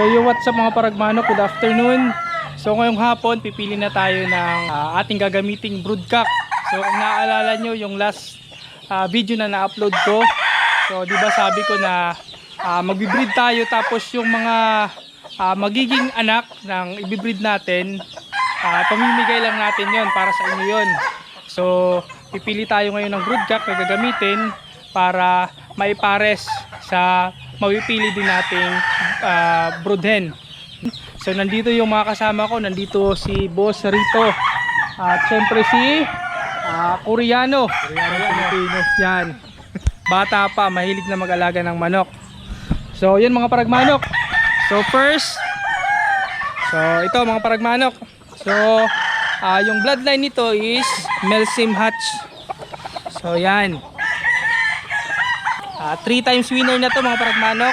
So yung what's up mga paragmano, good afternoon. So ngayong hapon, pipili na tayo ng ah, ating gagamiting broodcock. So kung naaalala nyo yung last ah, video na na-upload ko. So di ba sabi ko na ah, magbi-breed tayo tapos yung mga ah, magiging anak ng ibibreed natin, ah, pamimigay lang natin yon para sa inyo yon. So pipili tayo ngayon ng broodcock na gagamitin para maipares sa mapipili din nating ah, brood hen. So nandito yung mga kasama ko, nandito si Boss Rito. At syempre si ah, Koreano. Koreano Pilipino. Yan. Bata pa, mahilig na mag-alaga ng manok. So yun mga paragmanok. So first, so ito mga paragmanok. So ah, yung bloodline nito is Melsim Hatch. So yan. Ah, three times winner na to mga paragmanok.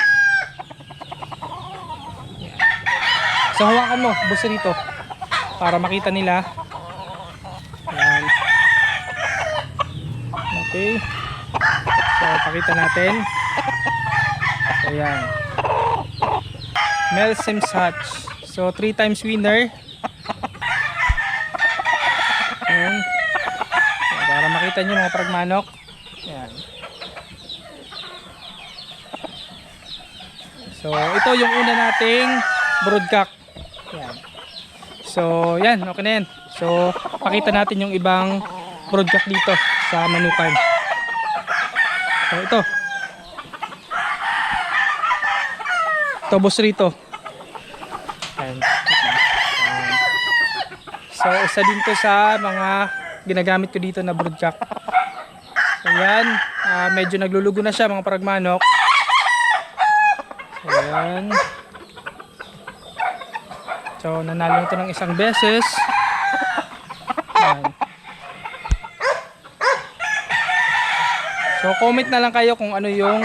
So hawakan mo, boss rito. Para makita nila. Ayan. Okay. So pakita natin. So ayan. Mel Sims Hatch. So 3 times winner. Ayan. Para makita nyo mga pragmanok. Ayan. So ito yung una nating broodcock. Yan. So, yan, okay na yan. So, pakita natin yung ibang broodcock dito sa manukan. So, ito. Boss rito. Yan. So, isa din to sa mga ginagamit ko dito na broodcock. So, yan. Ah, medyo naglulugo na siya mga paragmanok. So, yan. So, nanalo ito ng isang beses. Yan. So, comment na lang kayo kung ano yung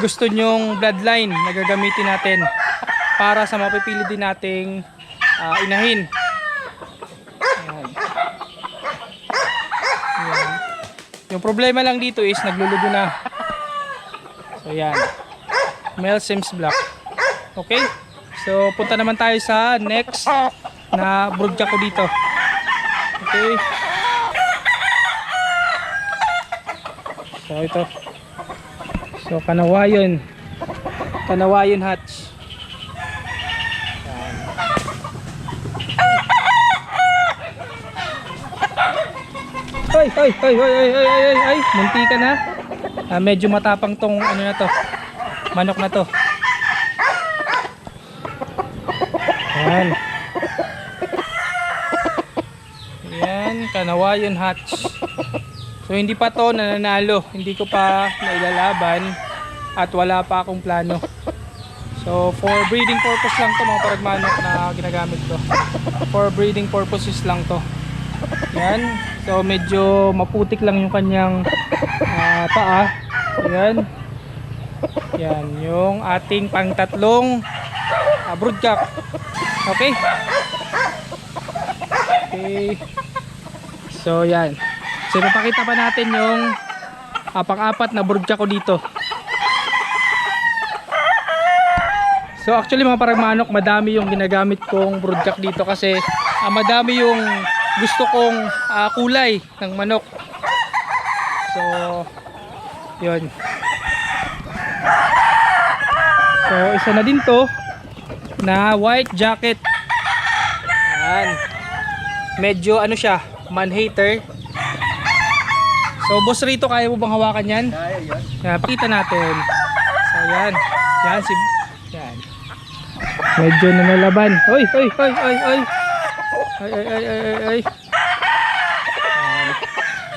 gusto nyong bloodline na gagamitin natin para sa mapipili din nating ah, inahin. Yan. Yan. Yung problema lang dito is naglulugo na. So, yan male Sims Black. Okay? So, punta naman tayo sa next na brood ko dito. Okay? So, ito. So, kanawayon. Kanawayon hatch. Ay, ay, ay, ay, ay, ay, ay, ay, munti ka na. Ah, medyo matapang tong ano na to. Manok na to. Yan. Yan, kanawayon hatch. So hindi pa to nananalo. Hindi ko pa nailalaban at wala pa akong plano. So for breeding purpose lang to mga paragmanok na ginagamit ko. For breeding purposes lang to. Yan. So medyo maputik lang yung kanyang ah, paa. Yan. Yan yung ating pangtatlong uh, broodcock. Okay? Okay. So, yan. So, ipapakita pa natin yung uh, pang-apat na broodcock ko dito. So, actually mga paragmanok, madami yung ginagamit kong broodcock dito kasi uh, madami yung gusto kong uh, kulay ng manok. So, yun. So, isa na din to na white jacket. Yan. Medyo ano siya, man hater. So boss rito kaya mo bang hawakan yan? Kaya yan. Yan, pakita natin. So yan. Yan si yan. Medyo nanalaban. Oy, oy, oy, oy, oy. Ay, ay, ay, ay, ay, ay. Yan.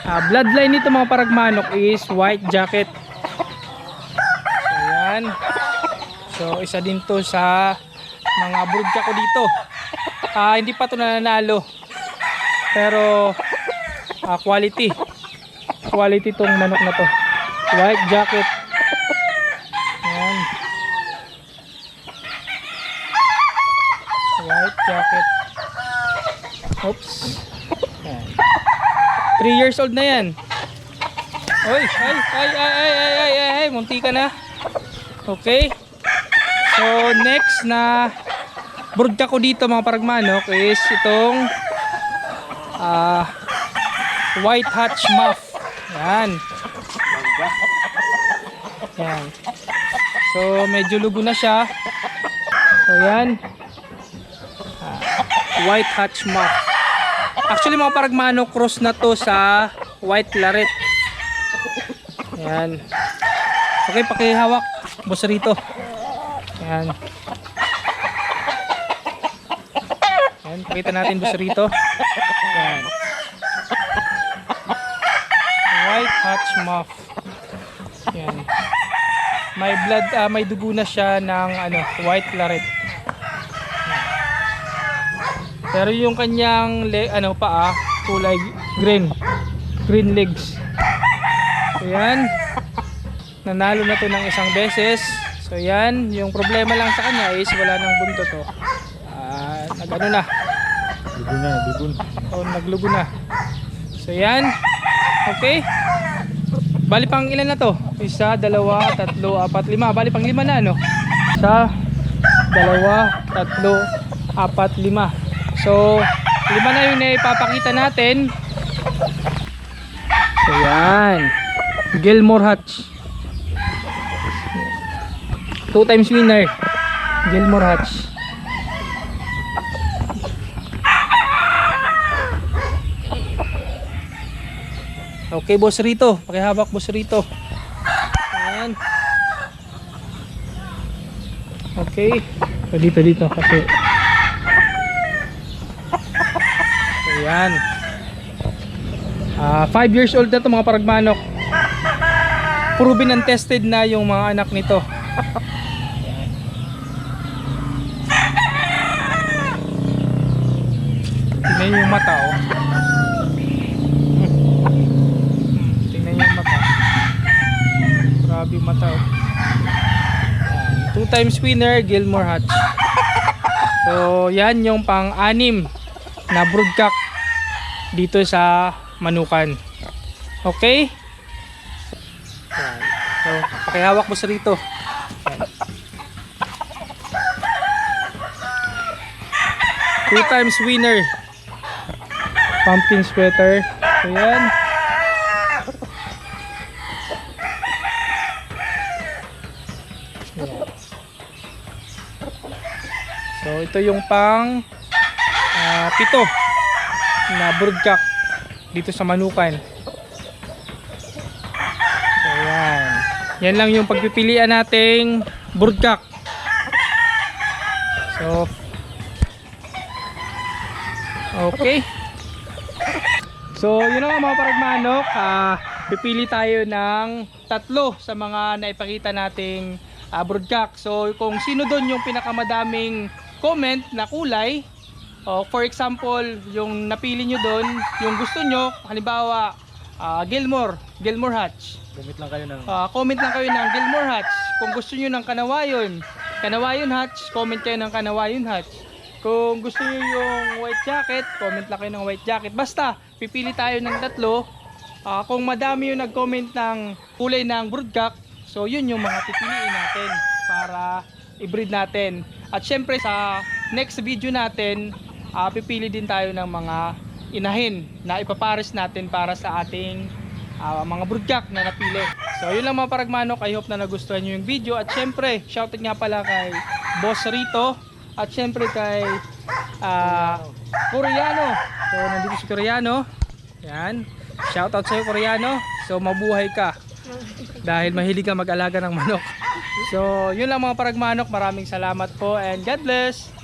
Ah, bloodline nito mga paragmanok is white jacket. Ayan. So, isa din to sa mga brudya ko dito. Ah, hindi pa to nananalo. Pero, ah, quality. Quality tong manok na to. White jacket. Ayan. White jacket. Oops. 3 years old na yan. Oy, ay, ay, ay, ay, ay, ay, ay, munti ka na. Okay. So, next na broodcock ko dito mga paragmanok is itong ah white hatch muff. Yan. Yan. So medyo lugo na siya. So yan. Ah, white hatch muff. Actually mga paragmano cross na to sa white claret. Yan. Okay, pakihawak. Boss rito. Yan. Yan, pakita natin boss rito. Yan. White hatch muff. Yan. May blood, ah, may dugo na siya ng ano, white claret. Yan. Pero yung kanyang le, ano paa, kulay green. Green legs. So yan. Nanalo na to ng isang beses. So yan, yung problema lang sa kanya is wala nang buntot to. Ah, nagano na. Ligo na, ligon. O naglugo na. So yan. Okay. Bali pang ilan na to? Isa, dalawa, tatlo, apat, lima. Bali pang lima na no? Isa, dalawa, tatlo, apat, lima. So, lima na yung ipapakita natin. So yan. Gilmore Hatch. Two times winner. Gilmore Hatch. Okay, boss rito. Pakihawak boss rito. Ayan. Okay. So, dito, dito. Kasi. Ayan. Ah, 5 years old na to mga paragmanok. Proven and tested na yung mga anak nito. Tingnan yung mata oh. Tingnan yung mata. Grabe yung mata. oh. Two times winner, Gilmore Hatch. So, yan yung pang-anim na broodcock dito sa Manukan. Okay? Yan. So, pakihawak mo sa rito. Two times winner. Pumpkin sweater. So. So ito yung pang ah, pito na broodcock dito sa Manukan. So. Yan lang yung pagpipilian nating broodcock. So Okay. So, yun nga mga paragmanok. Ah, pipili tayo ng tatlo sa mga naipakita nating ah, broodcock. So, kung sino doon yung pinakamadaming comment na kulay, o for example, yung napili nyo doon, yung gusto nyo, halimbawa, ah, Gilmore, Gilmore Hatch. Gamit lang kayo ng... Ah, comment lang kayo ng Gilmore Hatch. Kung gusto nyo ng Kanawayon, Kanawayon Hatch, comment kayo ng Kanawayon Hatch. Kung gusto nyo yung white jacket, comment lang kayo ng white jacket. Basta, pipili tayo ng tatlo. Ah, kung madami yung nag-comment ng kulay ng broodcock, so yun yung mga pipiliin natin para i-breed natin. At syempre sa next video natin, ah, pipili din tayo ng mga inahin na ipapares natin para sa ating ah, mga broodcock na napili. So yun lang mga paragmanok, I hope na nagustuhan nyo yung video at syempre, shoutout nga pala kay Boss Rito at syempre kay ah, Koreano. So nandito si Koreano. Yan. Shoutout sa iyo Koreano. So mabuhay ka. Dahil mahilig ka mag-alaga ng manok. So yun lang mga paragmanok, maraming salamat po and God bless.